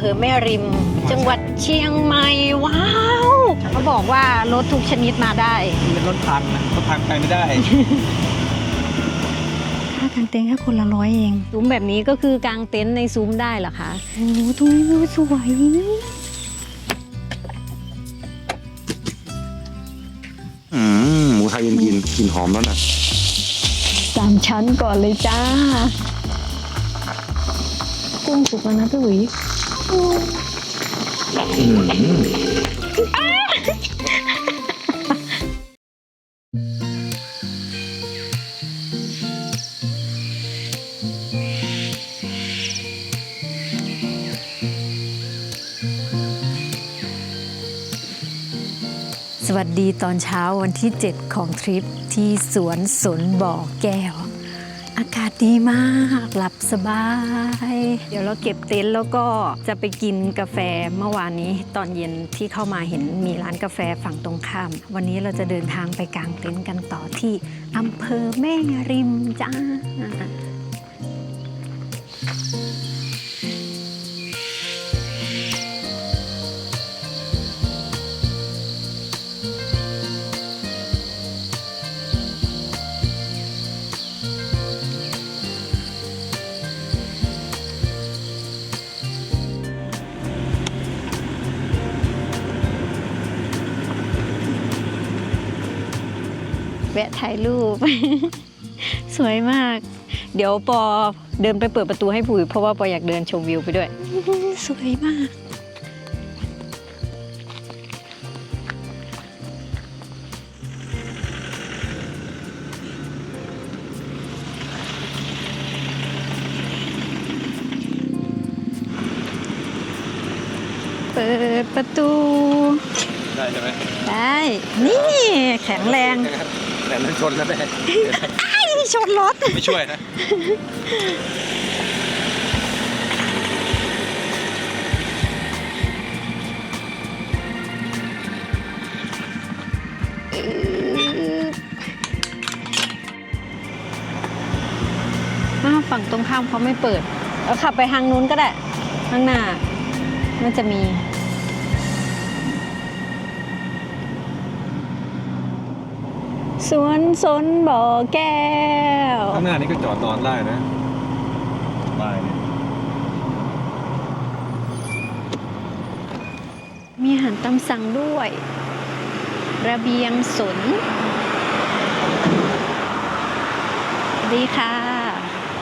ภอแม่ริม จังหวัดเชียงใหม่ ว้าวเขาบอกว่ารถทุกชนิดมาได้ เป็นรถพังนะรถพังไปไม่ได้ ค่ากางเต็นท์แค่คนละร้อยเองซุ้มแบบนี้ก็คือกางเต็นท์ในซุ้มได้เหรอคะโอ้โหทุยวิวสวยอืมหมูไทยเย็นกินกลินหอมแล้วนะสามชั้นก่อนเลยจ้ากุ้งสุกแล้วนะพี่หวีอืม สวัสดีตอนเช้าวันที่ 7 ของทริปที่สวนสนบ่อแก้ว ดีมากหลับสบาย เดี๋ยวเราเก็บเต็นท์แล้วก็จะไปกินกาแฟเมื่อวานนี้ตอนเย็นที่เข้ามาเห็นมีร้านกาแฟฝั่งตรงข้าม วันนี้เราจะเดินทางไปกางเต็นท์กันต่อที่อำเภอแม่ริมจ้า วะถ่ายรูป สวยมาก เดี๋ยวปอเดินไปเปิดประตูให้ปุ๋ยเพราะว่าปออยากเดินชมวิวไปด้วย สวยมาก เปิดประตู ได้ใช่ไหม ได้ นี่แข็งแรง แต่นั้นชนแล้วแม่ชนรถ ไม่ช่วยนะ อ้าวฝั่งตรงข้ามเขาไม่เปิดเราขับไปทางนู้นก็ได้ ข้างหน้า มันจะมี สวนสนบ่อแก้ว ข้างหน้านี่ก็จอดนอนได้นะสบายเนี่ยมีอาหารตามสั่งด้วย ระเบียงสน ดีค่ะ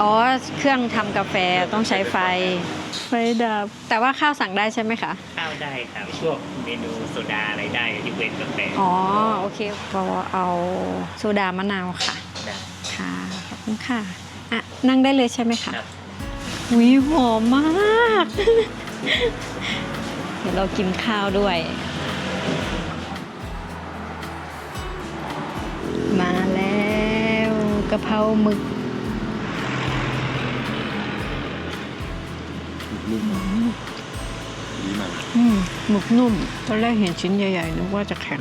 อ๋อ เครื่องทำกาแฟต้องใช้ไฟ ไฟดับ แต่ว่าข้าวสั่งได้ใช่ไหมคะ ข้าวได้ครับพวกเมนูโซดาอะไรได้ที่เป็นกาแฟอ๋อ โอเคพอเอาโซดามะนาวค่ะ ได้ค่ะ ขอบคุณค่ะ อะ นั่งได้เลยใช่ไหมคะครับวิหอมมาก เดี๋ยวเรากินข้าวด้วย มาแล้วกะเพราหมึก ดีมากอืมหมึกนุ่ม ตอนแรกเห็นชิ้นใหญ่ๆนึกว่าจะแข็ง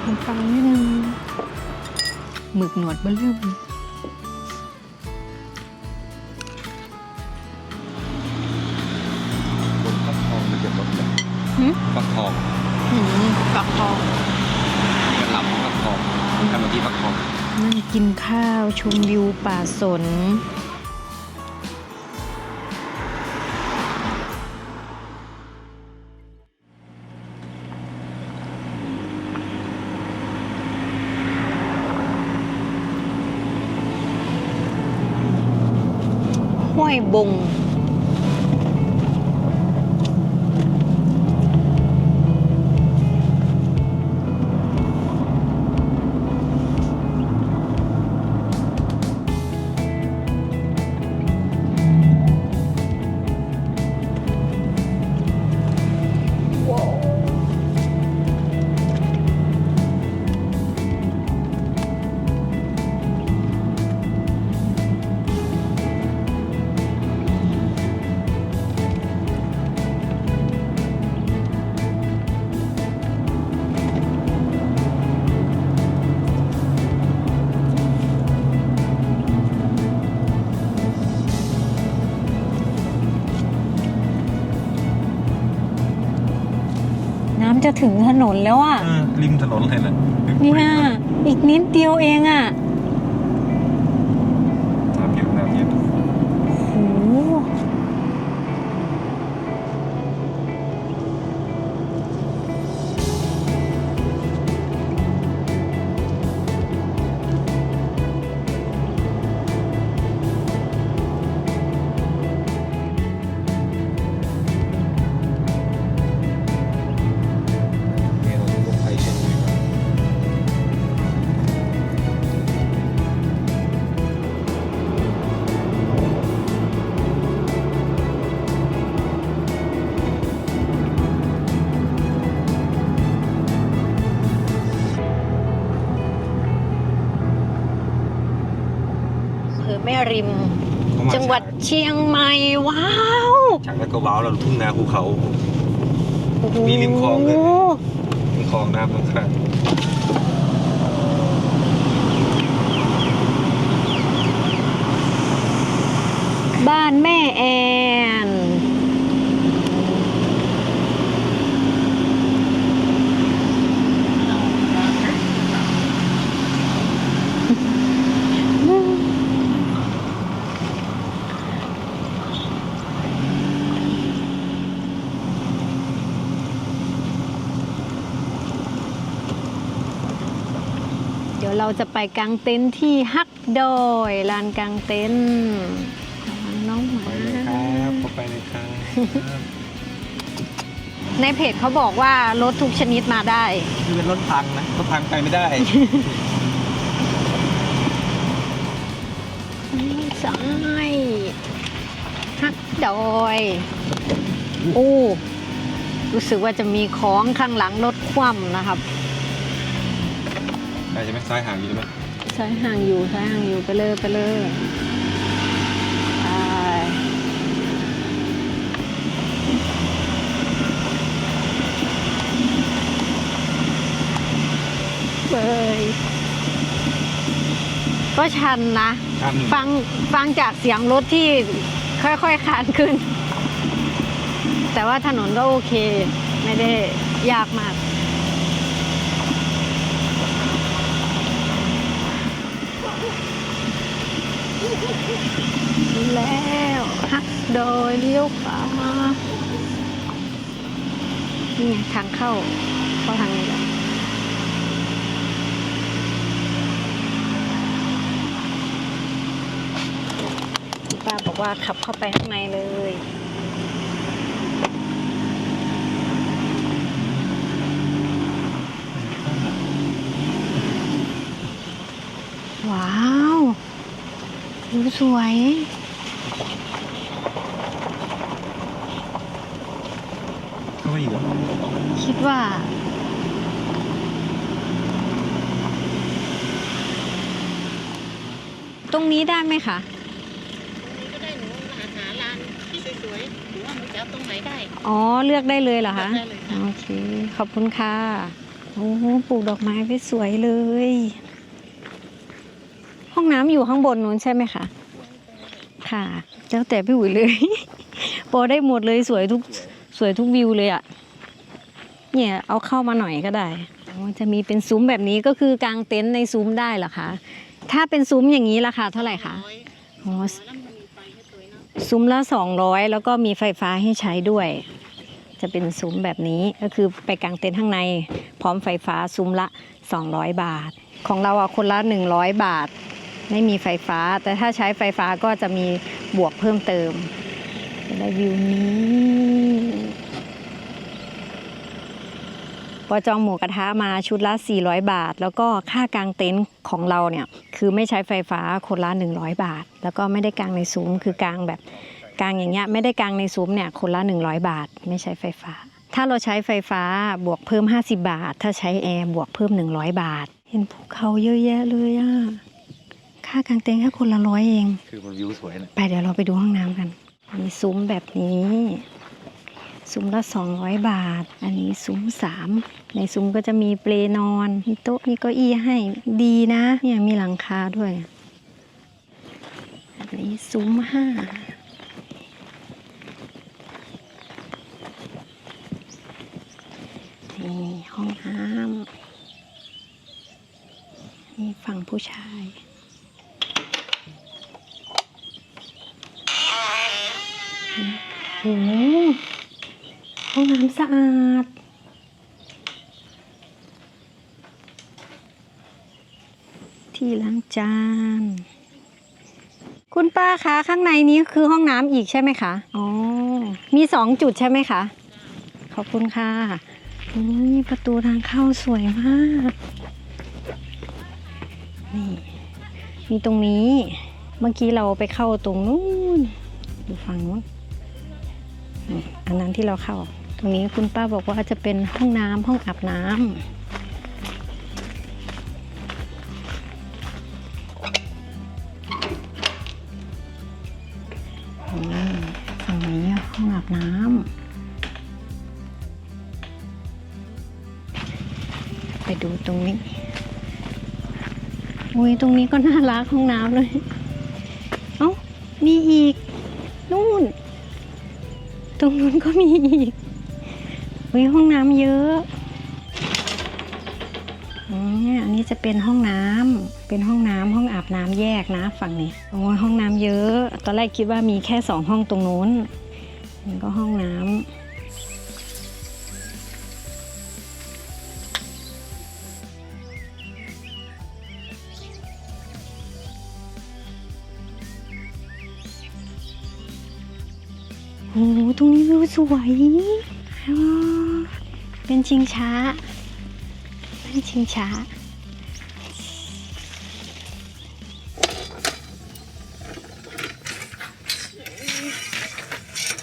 ขนมปังนิดนึงหมึกหนวดเบลเริ่มคนฟักทองมาเก็บรถเลยหืมฟักทองหืมปักทองกระหลำฟักทองทำมาที่ฟักทองนั่งกินข้าวชมวิวป่าสน ห้ว ถึงถนนแล้วอะริมถนนเลยนะเนี่ยอีกนิดเดียวเองอะ ริมเข้ามาจังหวัดเชียงใหม่ว้าวฉากแล้วก็ว้าวเราทุ่งนาภูเขาโอ้โหมีริมคลองด้วยมีคลองน้ำข้างบ้านแม่แอน เดี๋ยวเรา จะไปกางเต็นท์ที่ฮักดอยลานกางเต็นท์ระวังน้องหๆมาไปเลยครับเข้าไปเลยครับในเพจเขาบอกว่ารถทุกชนิดมาได้คือเป็นรถพังนะรถพังไปไม่ได้ซ้ายฮักดอย โอ้ รู้สึกว่าจะมีของข้างหลังรถคว่ำนะครับ ได้ใช่ไหมซ้ายห่างอยู่ใช่ไหมใช้ห่างอยู่ใช้ห่างอยู่ไปเลยไปเลยไปเบยก็ชันนะอันฟังฟังจากเสียงรถที่ค่อยๆคานขึ้น แต่ว่าถนนก็โอเค ไม่ได้ยากมาก แล้วฮักโดยเลี้ยวขวานี่ทางเข้าเข้าทางนี้แหละป้าบอกว่าขับเข้าไปข้างในเลย ว้าว ดูสวย เข้าไปอีกเหรอคิดว่า ตรงนี้ได้ไหมคะก็ได้หนูหาหาร้านที่สวยๆหรือว่าหนูจะเอาตรงไหนได้อ๋อ เลือกได้เลยเหรอคะ ได้เลยค่ะ โอเค ขอบคุณค่ะ โอ้โหปลูกดอกไม้ไว้สวยเลยห้ องน้ำอยู่ข้างบนนู้นใช่ไหมคะ ค่ะ แล้วแต่พี่อุ๋ยเลย พอได้หมดเลยสวยทุกสวยทุกวิวเลยอะ่ะ เนี่ยเอาเข้ามาหน่อยก็ได้อ๋อจะมีเป็นซุ้มแบบนี้ก็คือกางเต็นท์ในซุ้มได้เหรอคะ ถ้าเป็นซุ้มอย่างนี้ราคาเท่าไหร่คะร้อยอ๋อแล้วมันมีไฟให้สวยเนาะซุ้มละ200แล้วก็มีไฟฟ้าให้ใช้ด้วย จะเป็นซุ้มแบบนี้ก็คือไปกางเต็นท์ข้างใน พร้อมไฟฟ้าซุ้มละ 200 บาท ของเราอะคนละ 100 บาท ไม่มีไฟฟ้า แต่ถ้าใช้ไฟฟ้าก็จะมีบวกเพิ่มเติมจะได้วิวนี้พอจองหมูกระทะมาชุดละ 400 บาท แล้วก็ค่ากางเต็นท์ของเราเนี่ยคือไม่ใช้ไฟฟ้าคนละ 100 บาท แล้วก็ไม่ได้กางในซุ้มคือกางแบบกางอย่างเงี้ยไม่ได้กางในซุ้มเนี่ยคนละ 100 บาท ไม่ใช้ไฟฟ้า ถ้าเราใช้ไฟฟ้าบวกเพิ่ม 50 บาท ถ้าใช้แอร์บวกเพิ่ม 100 บาท เห็นภูเขาเยอะแยะเลยอะ ค่ากางเต็นท์แค่คนละร้อยเอง คือมันวิวสวยนะไปเดี๋ยวเราไปดูห้องน้ำกัน มีซุ้มแบบนี้ ซุ้มละ 200 บาท อันนี้ซุ้มสามในซุ้มก็จะมีเปลนอน มีโต๊ะ มีเก้าอี้ให้ ดีนะ เนี่ยมีหลังคาด้วย อันนี้ซุ้มห้านี่นี่ห้องน้ำนี่ฝั่งผู้ชาย หห้องน้ำสะอาด ที่ล้างจาน คุณป้าคะข้างในนี้คือห้องน้ำอีกใช่ไหมคะ อ๋อ มีสองจุดใช่ไหมคะ ขอบคุณค่ะนี่ประตูทางเข้าสวยมาก นี่ มีตรงนี้ เมื่อกี้เราไปเข้าตรงนู้นอยู่ฝั่งนู้น อันนั้นที่เราเข้า ตรงนี้คุณป้าบอกว่าจะเป็นห้องน้ำห้องอาบน้ำอืมฝั่งนี้ห้องอาบน้ำไปดูตรงนี้ อุ้ยตรงนี้ก็น่ารักห้องน้ำเลย เอ้า มีอีก รงนู้นก็มีอีกอุ้ยห้องน้ำเยอะนี่อันนี้จะเป็นห้องน้ำเป็นห้องน้ำห้องอาบน้ำแยกนะฝั่งนี้ โอ้ห้องน้ำเยอะ ตอนแรกคิดว่ามีแค่สองห้องตรงนู้นนี่ก็ห้องน้ำ โอ้โหตรงนี้วิวสวยเป็นชิงช้า เป็นชิงช้า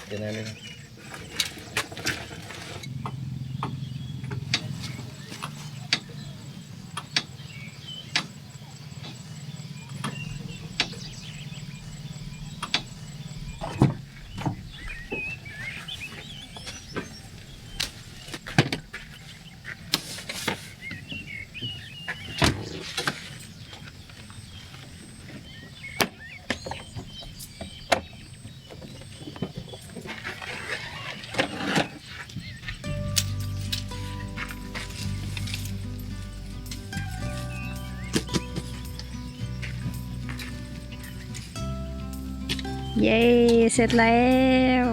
เดี๋ยวนะเลย เย้ เสร็จแล้ว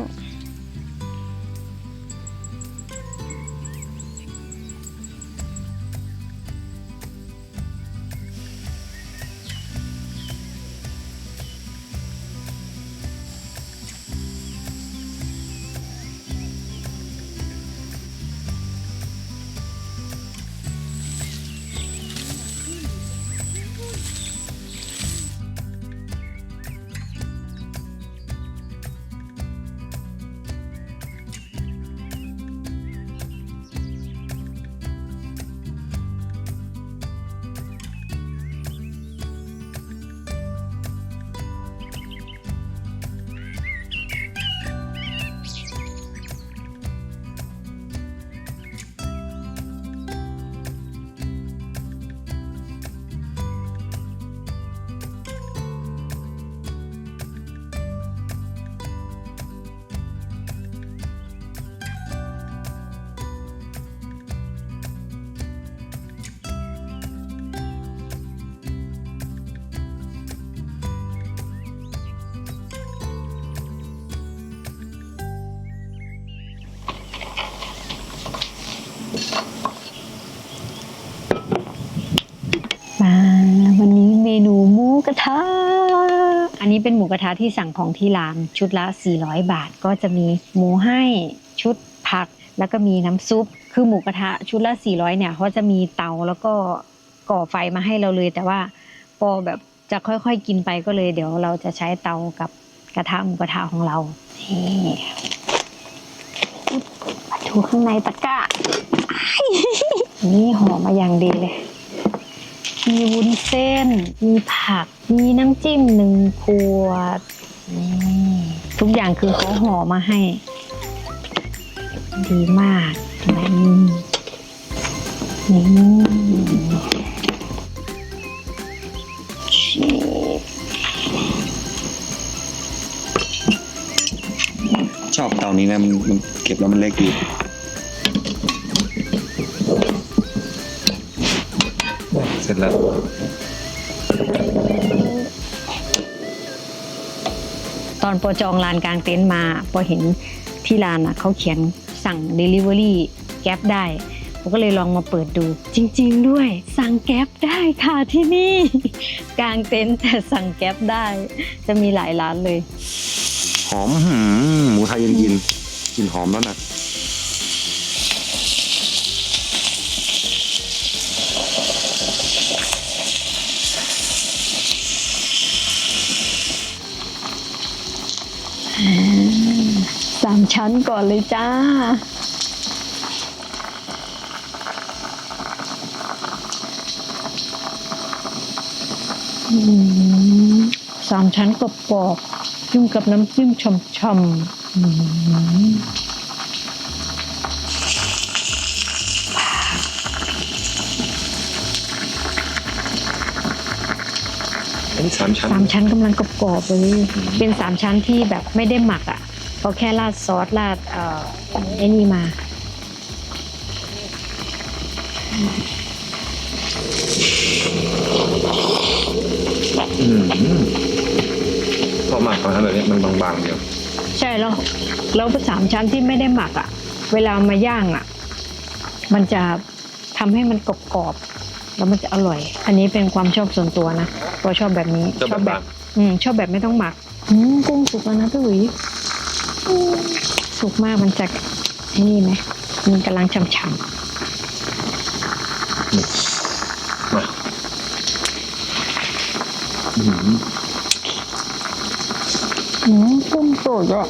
นี้เป็นหมูกระทะที่สั่งของที่ร้านชุดละ 400 บาท ก็จะมีหมูให้ชุดผัก แล้วก็มีน้ำซุป คือหมูกระทะชุดละ 400 เนี่ยเขาจะมีเตาแล้วก็ก่อไฟมาให้เราเลย แต่ว่าพอแบบจะค่อยๆกินไปก็เลย เดี๋ยวเราจะใช้เตากับกระทะหมูกระทะของเรานี่มาดูข้างในตะกร้านี่หอมมาอย่างดีเลย มีวุ้นเส้น มีผัก มีน้ำจิ้มหนึ่งขวดนี่ทุกอย่างคือเขาห่อมาให้ ดีมากนี่นี่ชีสชอบเตานี้นะมันมันเก็บแล้วมันเล็กดี แล้วตอนปอจองลานกลางเต็นท์มาปอเห็นที่ลานอะเขาเขียนสั่ง Delivery แก๊ปได้ผมก็เลยลองมาเปิดดู จริง ๆ ด้วย สั่งแก๊ปได้ค่ะที่นี่ กลางเต็นท์แต่สั่งแก๊ปได้ จะมีหลายร้านเลย หอมหืมหมูไทยเย็นกินกลินหอมแล้วนะ สามชั้นก่อนเลยจ้า สามชั้นกรอบๆจิ้มกับน้ำจิ้มช่ำๆ สามชั้นสามชั้นกำลังกรอบๆเลยเป็นสามชั้นที่แบบไม่ได้หมักอะเขาแค่ราดซอสราดเอ่อไอ้นี่มา อืมชอบมากตอนนั้นแบบนี้มันบางๆเดียวใช่แล้วแล้วสามชั้นที่ไม่ได้หมักอะ เวลามาย่างอะ มันจะทำให้มันกรอบๆ แล้วมันจะอร่อย อันนี้เป็นความชอบส่วนตัวนะตัวชอบแบบนี้ชอบแบบ อืมชอบแบบไม่ต้องหมักอืมกุ้งสุกแล้วนะพี่หวีอืมสุกมากมันจะไอ้นี่ไหมมันกำลังฉ่ำมาอืมๆอืมกุ้งสดอะ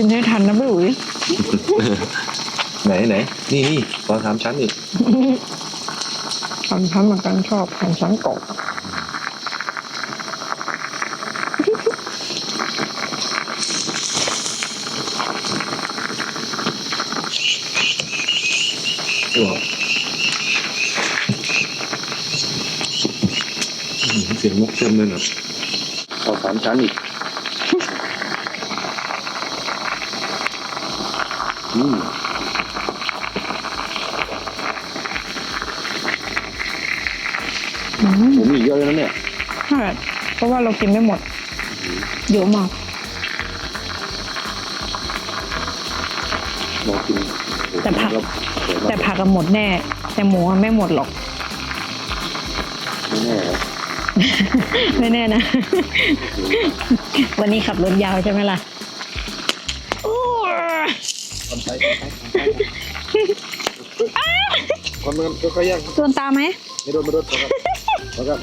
กินให้ทันนะพี่หวีไหนไหนนี่นี่ตอนสามชั้นนี่สามชั้นเหมือนกันชอบสามชั้นกรอบว้าวอืมเสียงมุกเต็มเลยนะพอสามชั้นอีก อืมอืมผมมีเยอะเลยนะเนี่ยใช่เพราะว่าเรากินไม่หมด เยอะมาก ลองกินแต่ผักล้วสวยมากแต่ผักก็หมดแน่ แต่หมูอะไม่หมดหรอกไม่แน่นะไม่แน่นะ วันนี้ขับรถยาวใช่ไหมล่ะอู้ คนมันก็ค่อยๆย่างโดนตาไหมไม่โดนไม่โดนครับแล้วก็